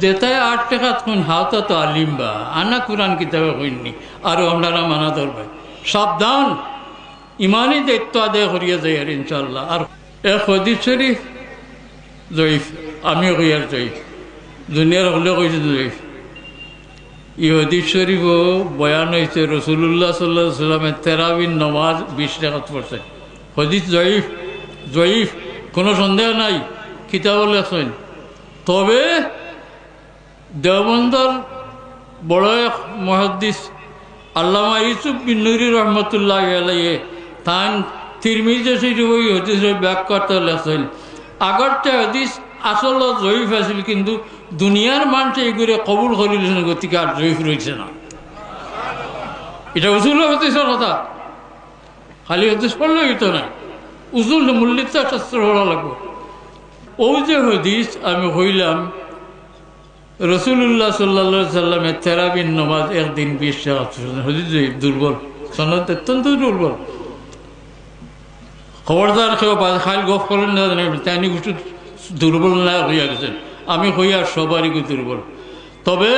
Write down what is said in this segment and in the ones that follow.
দেতায় আট টাকা তখন হাওতা তো আলিমবা আনা কোরআন কিতাবে হইনি আরও আপনারা মানা ধরবে। সাবধান। ইমানই দায়িত্ব আদায় করিয়া যাই আর ইনশাল্লাহ আর এক হদিস শরীফ জয়ীফ। আমিও কই আর জয়ীফ। দুনিয়ার হলে কইছে জয়ীফ। ই হদিস শরীফও বয়ান হয়েছে রসুল্লাহ সাল্লাহ সাল্লামের তেরাবিন নমাজ বিশ টাকাত পড়ছে। হদিস জয়ীফ জয়ীফ, কোনো সন্দেহ নাই। কিতাব লেখেন তবে দেওবন্দর বড় এক মহাদ্দিস আল্লামা ইউসুফ বিন নুরি রহমতুল্লাহ আলাইয়ে তান তিরমিজে সেই হদিসের ব্যাখ্যাটা লেখেন আগরটা হদিস আসল জয়ীফ আছিল, কিন্তু দুনিয়ার মানুষ এইগুলো কবুল করিলেন গতিকে আর জয়ীফ রয়েছে না। এটা উজুল হদিসের কথা। খালি হদিস পড়লে হইতো না। উজুল মূল্যিত শাস্ত্র পড়া লাগবে। ও যে হদিস আমি হইলাম রসুল্লাহ সাল্লা সাল্লামের তেরাবিন নমাজ একদিন বিশ টাকা হদিস দুর্বল, সনদ অত্যন্ত দুর্বল। খবরদার কেউ খাইল গফ করেন না তাইনি কিছু দুর্বল না হইয়া গেছেন। আমি হইয়া সবারই দুর্বল। তবে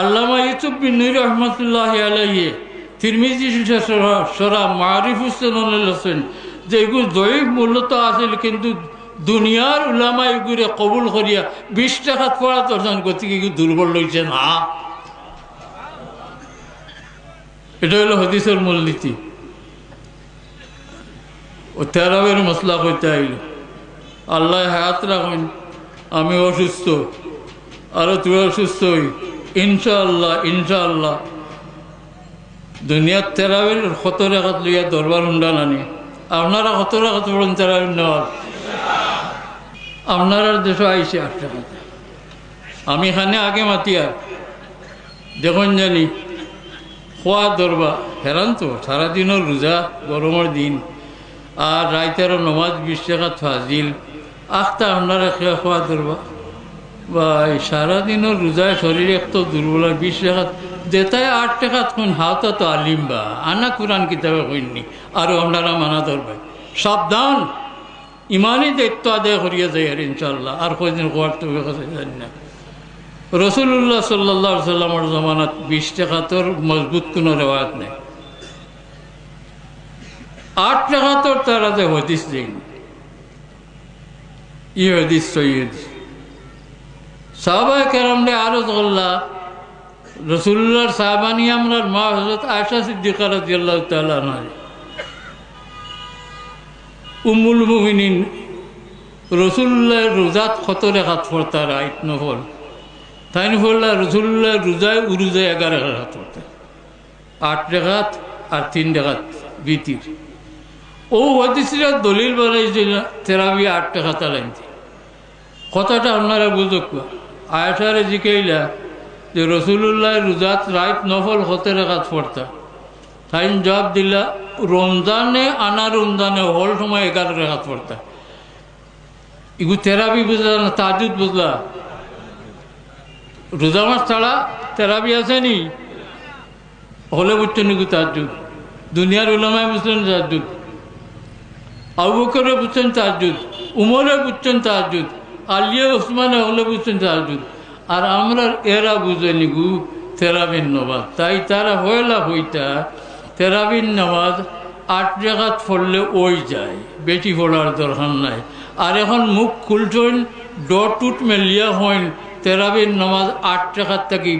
আল্লামা ইউসুফ বিন নুর রহমতুল্লাহ আলাইয়ে তিরমিজি সরা মারিফ হুসেন যে এগুলো জয়ীফ মূল্যত আছিল কিন্তু দুনিয়ার উলামা এগুলো কবুল করিয়া বিশ টাকা পড়া দর্শন গতিকে এগুলো দুর্বল লইছে না এটা হলো হদিসের মূলনীতি। ও তেরাবের মশলা করতে আইল, আল্লাহ হায়াত রাখুন আমি অসুস্থ, আরও তুই অসুস্থ হই, ইনশাআল্লাহ ইনশাআল্লাহ। দুনিয়ার তেরাবের কত রেখাত লইয়া দরবার হুন্ডা নানি আপনারা কত রেখাত পড়ুন তেরাবের নেওয়ার আপনার দেশে আইসে টাকা আমি এখানে আগে মাতি আর। দেখুন জানি, খোয়া দরবা, হেরান তো সারাদিনও রোজা, গরমের দিন। আর রাইতেরও নমাজ বিশ টাকা ফাজিল। আখটা আপনারা খেয়ে খোয়া দরবা। বা সারাদিনও রোজায় শরীর একটু দুর্বল বিশ টাকা, দেতায় আট টাকা তখন হাওতা তো আলিম বা। আনা কোরআন কিতাবে হইনি আরও আপনারা মানা ধরবে সাবধান! ইমানই দায়িত্ব আদায় করিয়া যায় আর ইনশাল্লাহ আর কয়দিন কোয়ার তো জানি না। রসুল্লাহ সাল্লাহ সাল্লামর জমানাত বিশ টাকা তোর মজবুত কোনো রেওয়াজ নেই। আট টাকা তোর তারা যে হদিস দিন। ই হদিস সৈয়দ। সাহবায় কেরামনে আরও করলা রসুল্লাহর সাহাবানি আমরার মা হজরত আয়সা সিদ্দিকা রাজিয়াল্লাহ তাআলা নয় উমুল মুমিনিন, রসুল্লাহ রোজাত কত রেখাত পড়তার আইট নফল তাই নফল্লা রসুল্লাহ রোজায় উরুজায় এগারো রেখাত পড়তে আট রেখাত আর তিন রেখাত বিতির। ও হদিসরা দলিল বানাইছিল তেরাবি আট টাকা তালাইতে কথাটা আপনারা বুঝুক। আয়সারে জিকাইলা যে রসুল্লাহ রোজাত রাইত নফল কত রেখাত পড়তা তাই জবাব দিলা, রমজানে আনা রমজানে হল সময় এগারো রেখাত পড়তা। ইগু তেরাবি বুঝলা না তাজুদ বুঝলা? রোজা মাস ছাড়া তেরাবি আছে নি? হলে বুঝছেন ইগু তাজুদ। দুনিয়ার উলামায় বুঝলেন তাজুদ। আবু বকরে বুঝছেন তাজুদ। উমরে বুঝছেন তাজুদ। আলিয়া ওসমানে হলে বুঝছেন তাজুদ। আর আমরা এরা বুঝেনি গু তেরাবিন নবাজ তাই তারা হয়লা হইতা তেরাবিন নামাজ আট জায়গাত পড়লে ওই যায়, বেটি পড়ার দরকার নাই। আর এখন মুখ খুলছেন ডট টুট মেলিয়া হইন, তেরাবিন নামাজ আট টাকার থেকে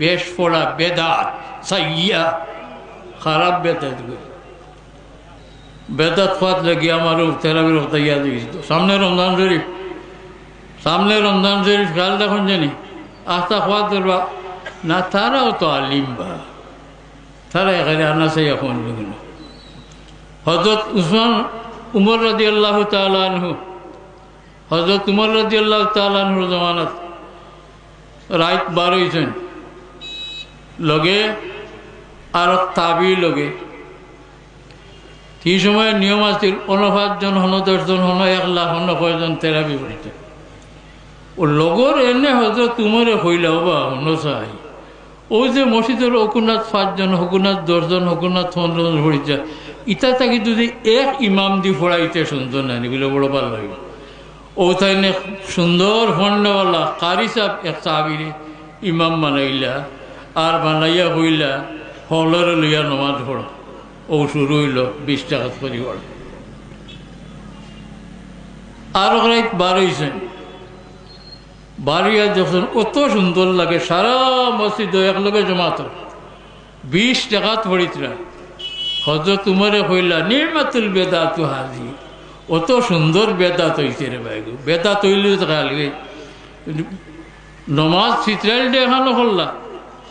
বেশ পড়া বেদাত, সাইয়া, খারাপ বেদাত বেদাত খাত লাগি আমারও তেরাবির হতাইয়া দিয়েছিল সামনে রমজান শরীফ, সামনে রমজান শরীফ, খেয়াল দেখুন জানি, আস্তা খাওয়া না তারাও তো আলিম্বা তারা এখানে আনাসে এখন না হজরত উসমান উমর রাজি আল্লাহ তালু হজরত উমর রাজি আল্লাহ তালুর জমানত রাইত বার হয়েছেন লগে আর তাবি লগে। সেই সময় নিয়ম আছিল অন পাঁচজন হন দশজন হন, এক লাখ হন কয়জন তেরাবি পড়িতে। ও লগর এনে হজরত উমরে হইলা বা হন চাই ওই যে মসজিদের হকুনাথ পাঁচজন হকুনাথ দশজন হকুনাথ পনেরোজন পড়িছে। ইটা তাকে যদি এক ইমাম দি ফোড়াইতে সুন্দর নানি বলে বড় ভালো লাগে। ও তাইনে সুন্দর ফন্ডওয়ালা কারি সাহ এক সাহাবিরে ইমাম বানাইলা, আর বানাইয়া হইলা হলরে লইয়া নমাজ পড়ো। ও শুরু হইল বিশ টাকা করি আর ওখানে বার হয়েছেন বাড়িয়া যখন কত সুন্দর লাগে, সারা মসজিদ একলগে জমাত বিশ টাকাত পড়িতরা হজরত উমরে কইলা নির্মাতুল বেদা তু হাজি। অত সুন্দর বেদা হইছে রে বাইগু বেদাত হইলে খালি নমাজ চিত্রাইল দেখানো হল্লা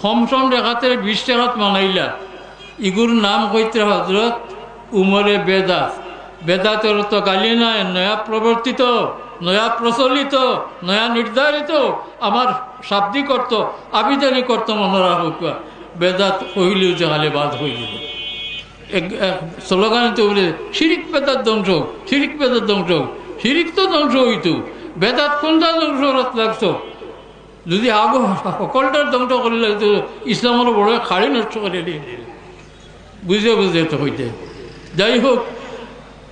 কম সম দেখাতে বিশ টাকাত মানাইলা ইগুর নাম কইতে হজরত উমরে বেদাত। বেদাতের তো গালি নাই, নয়া প্রবর্তিত। নয়া প্রচলিত, নয়া নির্ধারিত, আমার শাব্দিক অর্থ আবিধানিক অর্থ মনে রাখা বেদাত কহিলেও যে হালে বাদ হইল স্লোগানে তো বলে শিরিক বেদাত ধ্বংস শিরিক বেদাত ধ্বংস শিরিক তো ধ্বংস হইতো। বেদাত কোনটা ধ্বংস লাগতো যদি আগ সকলটার ধ্বংস করলে তো ইসলামের বড় খাড়ি নষ্ট করে দিয়ে বুঝে বুঝে তো হইতে। যাই হোক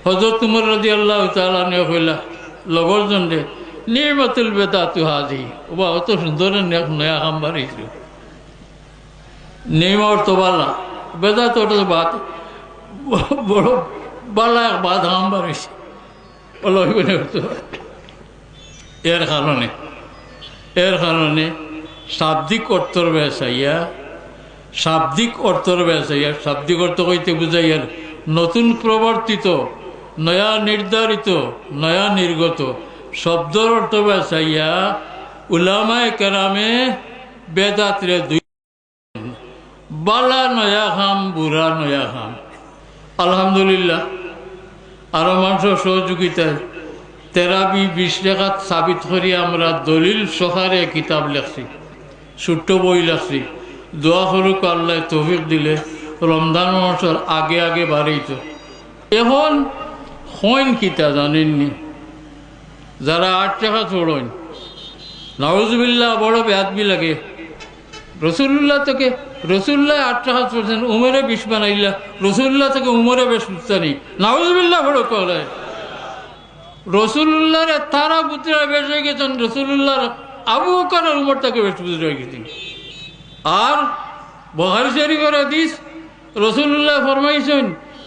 হজরত তুমর রাজি আল্লাহ তালা নিয়ে কইলা লগর জনে নির্মাতুল বেতা তু হাজি। ওবা, অত সুন্দর নয়া কাম বাড়িছিল নেইমা অর্থ বালা। বেদা তো বাদ। বড় বালা বাদ কাম ওলা হইবে এর কারণে এর কারণে শাব্দিক অর্থর ব্যবসায়িয়া শাব্দিক অর্থর ব্যবসায়িয়া শাব্দিক অর্থ কইতে বুঝাইয়ার নতুন প্রবর্তিত নয়া নির্ধারিত, নয়া নির্গত। শব্দর অর্থ ব্যবসায়িয়া উলামায় কেরামে বেদাত্রে দুই বালা নয়া খাম, বুড়া নয়া খাম। আলহামদুলিল্লাহ আরও মানুষের সহযোগিতায় তেরাবি বিশ টাকাত সাবিত করি আমরা দলিল সহারে কিতাব লেখছি ছোট্ট বই লেখছি। দোয়া করুক আল্লাহ তৌফিক দিলে রমজান মাসের আগে আগে বাড়িত এখন হইন কিতা জানেননি যারা আট টাকা চড়েন নওয়াজবিল্লা বড় ব্যাধবি লাগে রসুল্লাহ থেকে রসুল্লাহ আট টাকা চড়ছেন উমরে বিষ বানাইলা রসুল্লাহ থেকে উমরে বেশ নেই নওয়াজবিল্লা বড় করে রসুল্লাহর তারা পুত্রা বেশ হয়ে গেছেন রসুল্লাহর আবু বকরের উমর তাকে বেশ পুত্র হয়ে গেছেন আর বহারি শরীফের হাদিস রসুল্লাহ ফরমাইছেন